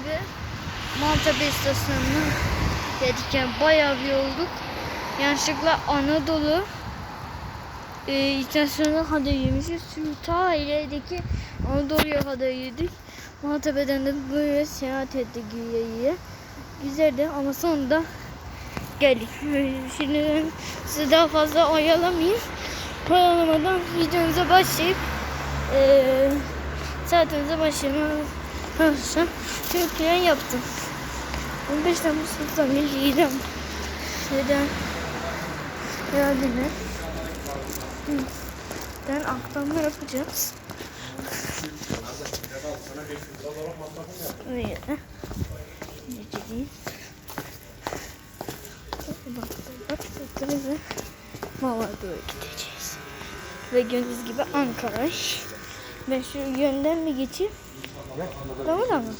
gibi Maltepe istasyonuna geldik yani bayağı bir yolduk. Yanlışlıkla Anadolu e, istasyonuna kadar yemişiz. Çünkü ta ilerideki Anadolu'ya kadar yedik. Maltepe'den de böyle seyahat ettik güya yiye. Güzeldi ama sonunda geldik. Şimdi ben sizi daha fazla oyalamayayım. Oyalamadan videomuza başlayıp eee saatimize başlamaya çalışacağım. Çünkü plan yaptım. 15 Temmuz Sultan Milli İdam. Neden? Herhalde ne? Hı. Ben aktarma yapacağız. Öyle. Geçeceğiz. Bak bak bak gideceğiz. Ve gördüğünüz gibi Ankara. Ben şu yönden mi geçeyim? Tamam mı?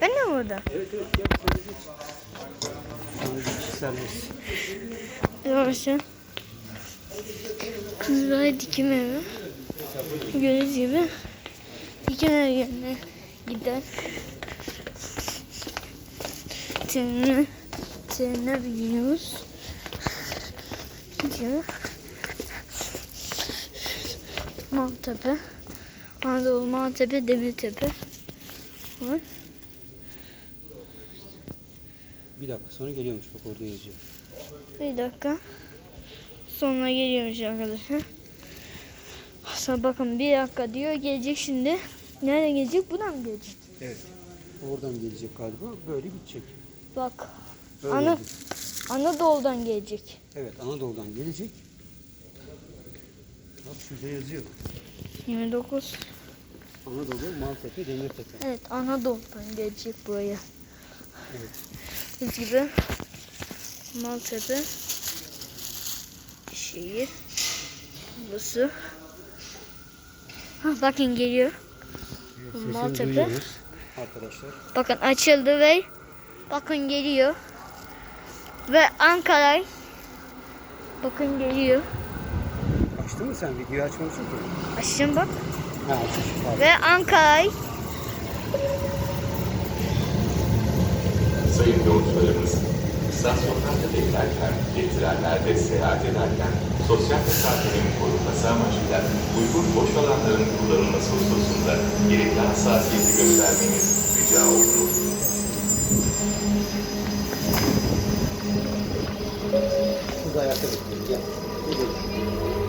Ben de burada? Yavaşça. Kızılay dikim evi. Gördüğünüz gibi dikim evi yerine gider. Trenine, trenine biniyoruz. Gidiyor. Maltepe. Anadolu Maltepe, Demirtepe. Var. Bir dakika sonra geliyormuş bak orada yazıyor. Bir dakika. Sonra geliyormuş arkadaşlar. Sonra bakın bir dakika diyor gelecek şimdi. Nereden gelecek? Buradan mı gelecek? Evet. Oradan gelecek galiba. Böyle gidecek. Bak. Böyle Ana, gidecek. Anadolu'dan gelecek. Evet Anadolu'dan gelecek. Bak şurada yazıyor. 29. Anadolu, Maltepe, Demirtepe. Evet Anadolu'dan gelecek buraya. Evet. Biz gibi Maltepe şehir. Burası. Ha, bakın geliyor. Sesini Maltepe. duyuyoruz arkadaşlar. Bakın açıldı ve bakın geliyor. Ve Ankara bakın geliyor. Sen? Videoyu açmamışsın ki. Açın bak. Ha açmış. Ve Ankara Sayın yolcularımız, istasyonlarda beklerken, getirenler ve seyahat ederken sosyal mesafenin korunması amacıyla uygun boş alanların kullanılması hususunda gerekli hassasiyeti göstermeniz rica olunur. Şurada ayakta bekleyin. Gel. Gidelim.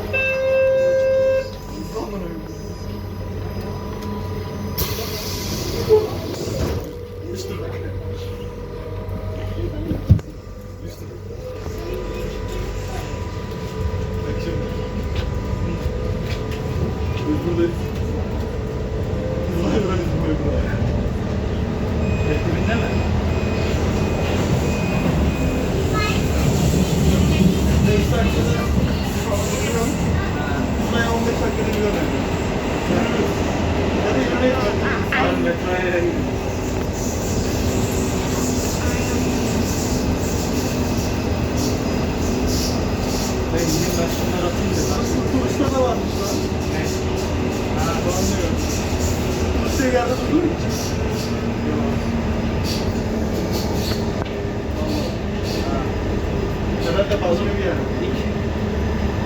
Sefer de fazla bir yer.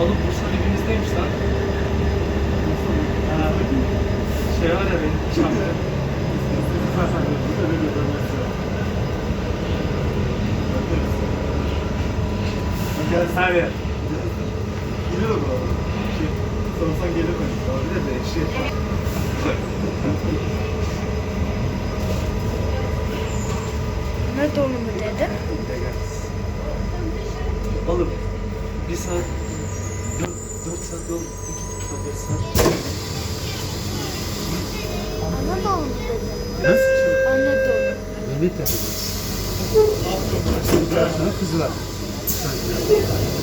Oğlum Bursa dibimizdeymiş lan. Ha, şey var ya benim her yer. Gelir o bu. Şey, sorsan gelir mi? Olabilir de şey. Anadolu mu dedi? Oğlum bir saat, dört, dört saat yol, iki saat, beş saat. Anadolu mu dedi? Nasıl? Anadolu. Demirtepe'deyiz. Sonra Kızılay. Kusura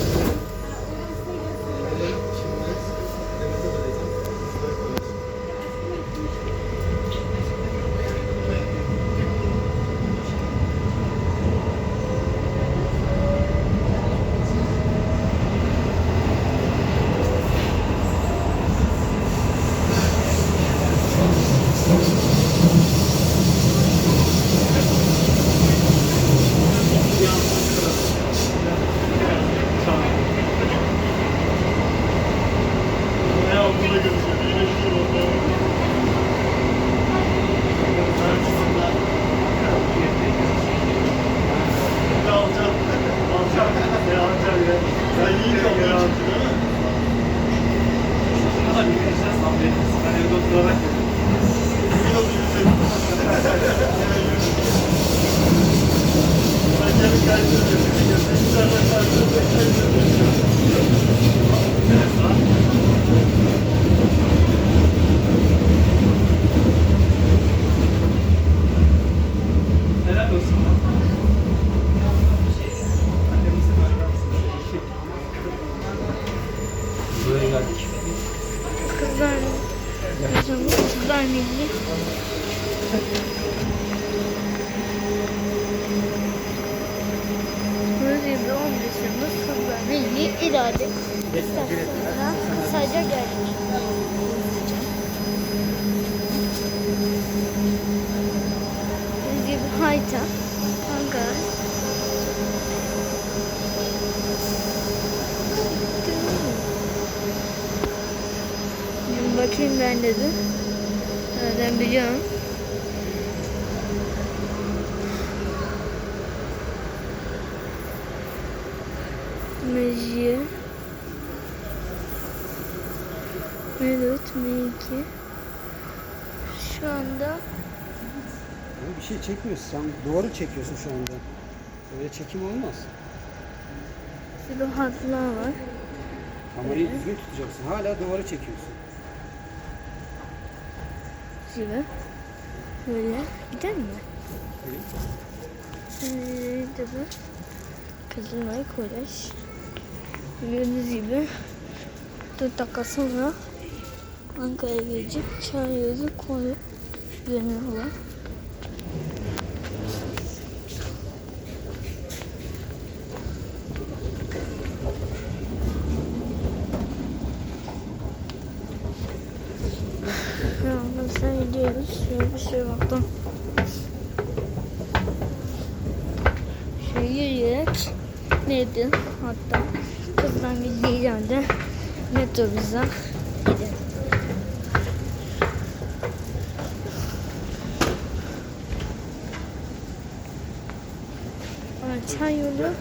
Hayta, Ankara. Bir bakayım ben de bir. Nereden biliyorum. Mejiye. Evet, M2. Şu anda Ama bir şey çekmiyorsun. Sen duvarı çekiyorsun şu anda. Öyle çekim olmaz. bir hatlar var. Kamerayı düzgün tutacaksın. Hala duvarı çekiyorsun. Gibi. Böyle. Gider mi? Ee, tabii. Kızılay Kolej. Gördüğünüz gibi 4 dakika sonra Ankara'ya gelecek. Çağırıyoruz konu görünüyorlar. Ya sen gidiyoruz. Şöyle bir şey baktım. Şöyle yürüyerek neydi hatta kızdan bir yerde metrobüse gidelim. Çay yolu.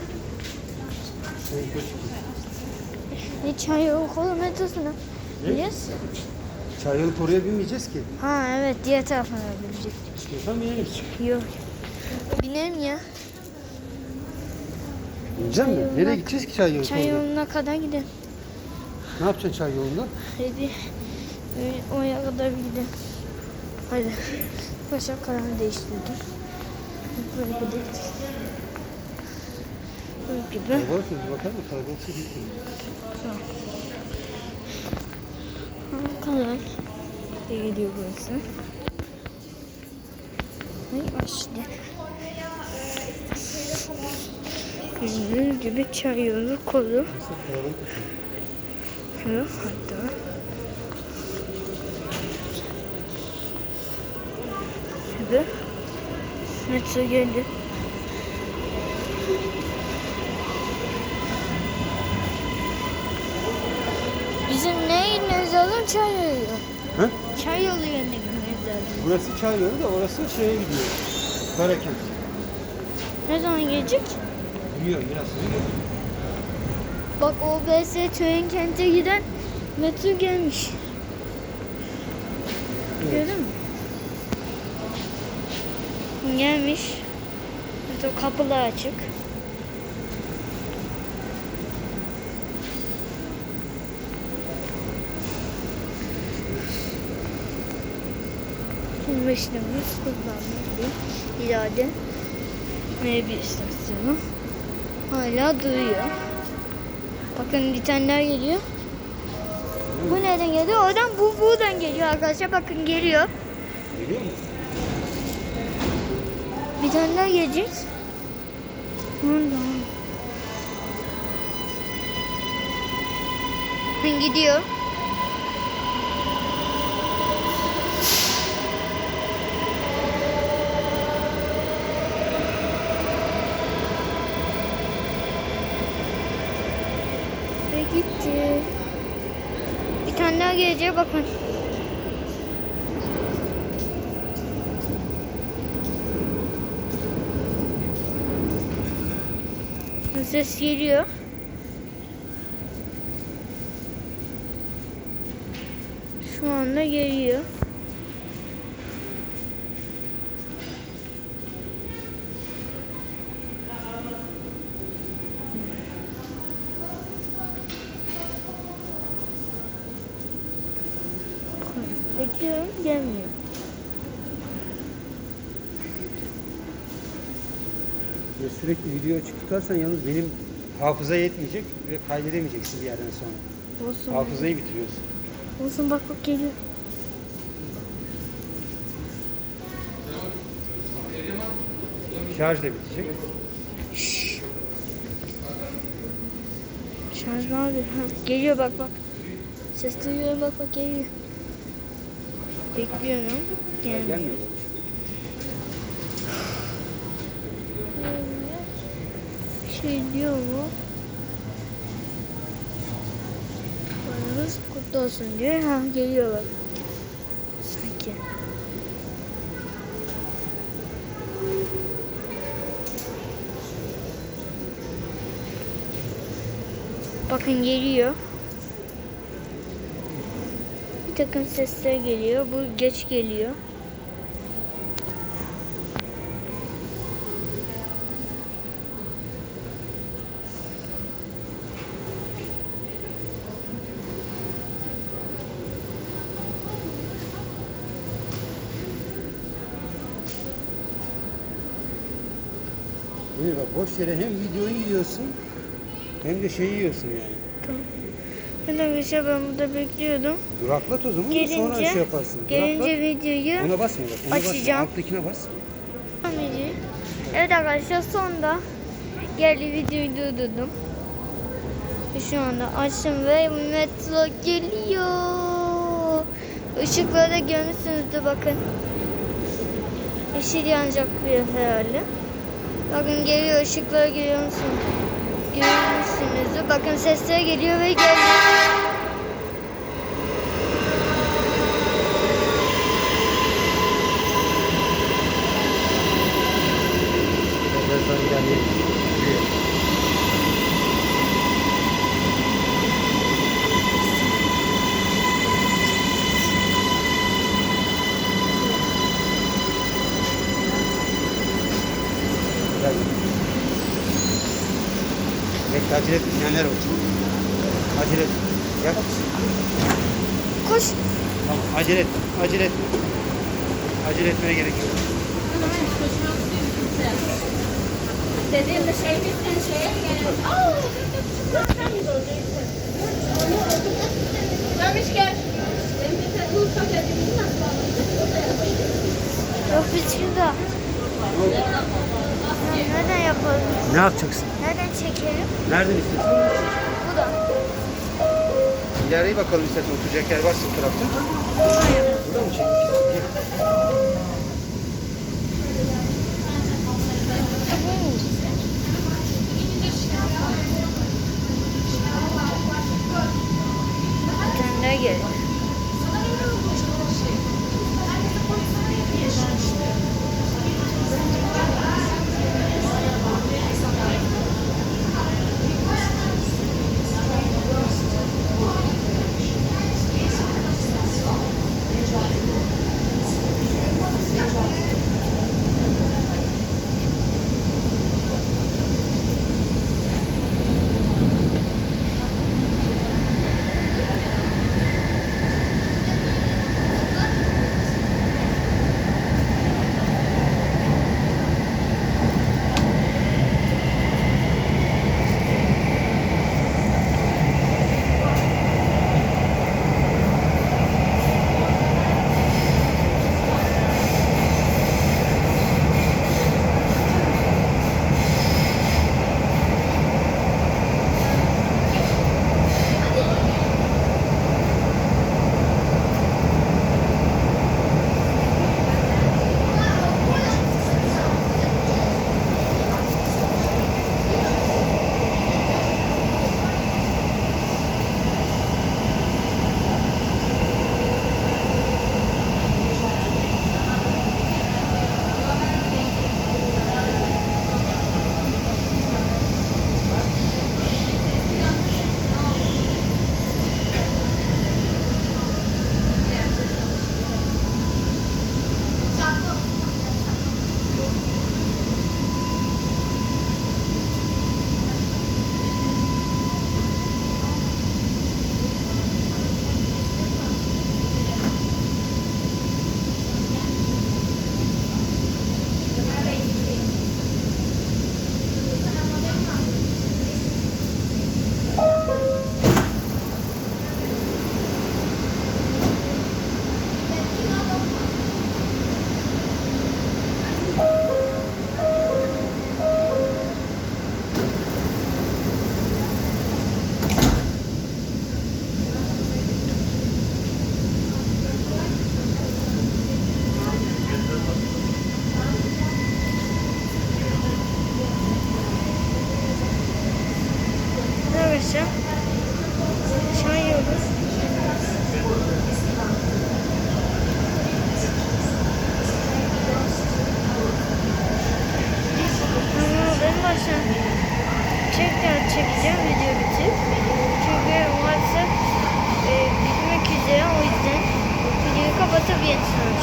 Ne çay yolu kolu metrosuna? Biliyoruz. Çay yolu oraya binmeyeceğiz ki. Ha evet diğer tarafına bilecektik. İstiyorsan binelim. Yok. Binelim ya. Binecek mi? Nereye gideceğiz ki çay yolu? Çay yoluna kadar gidelim. Ne yapacaksın çay yolunda? Hadi e, oraya kadar bir gidelim. Hadi. Başa karar değiştirdim. Böyle gidelim. Böyle gibi. Kalabalık mı? Bakar mı? Kalabalıksa gitmeyin. Kadar. İyi gidiyor burası. Ay başladı. Gördüğünüz gibi çay kolu. Burası kalabalık. Şu hatta. Şurada. Metro geldi. Bizim ne inmemiz lazım? Çay yolu. Ha? Çay yolu yönüne gitmemiz lazım. Burası çay yolu da orası şeye gidiyor. Karakent. Ne zaman gelecek? Biliyorum biraz sonra geliyor. Bak OBS Tüyen kente giden metro gelmiş. Gördün mü? Gelmiş. Metro kapılar açık. Şimdi başlamız kullanılıyor. İrade M1 istasyonu. Hala duruyor. Bakın bir tane daha geliyor. Bu nereden geliyor? Oradan bu buradan geliyor arkadaşlar. Bakın geliyor. Geliyor mu? Bir tane daha gelecek. Ben gidiyor. Ve gitti. Bir tane daha gelecek bakın. Ses geliyor. Şu anda geliyor. Gelmiyor. Ve sürekli video açık tutarsan yalnız benim hafıza yetmeyecek ve kaydedemeyeceksin bir yerden sonra. Olsun. Hafızayı bitiriyorsun. Olsun bak bak geliyor. Şarj da bitecek. Şarj var geliyor bak bak. Ses duyuyorum bak bak geliyor. Bekliyorum. Gelmiyor. Şey diyor mu? Bayramınız kutlu olsun diyor. Ha geliyor bak. Sanki. Bakın geliyor. Takım sesler geliyor. Bu geç geliyor. Bak boş yere hem videoyu yiyorsun hem de şeyi yiyorsun yani. Ben arkadaşlar ben burada bekliyordum. Duraklat o zaman Gelince, sonra şey yaparsın. gelince Duraklat. videoyu Ona basma bak. Ona açacağım. Basma. Alttakine bas. Evet arkadaşlar sonunda geldi videoyu durdurdum. Şu anda açtım ve metro geliyor. Işıkları da görmüşsünüzdür bakın. Yeşil yanacak bir herhalde. Bakın geliyor ışıkları görüyor musunuz? Görmüşsünüzdür. Bakın sesler geliyor ve geliyor. Birazdan geldi. Bekle acele et. Neler var? Acele et. Gel. Koş. Tamam acele et. Acele et. Acele etmeye gerek yok. Dediğimde şey bitsin şeye gelelim. Aa, Ramiş gel. Benim bir tane bu paketimizi nasıl alacağız? Yok biz. Nereden yapalım? Ne yapacaksın? Nereden istiyorsun? Bu da. İleriye bakalım istersen oturacak yer varsa bu tarafta. Burada mı çekeceğiz? Daha geliyor.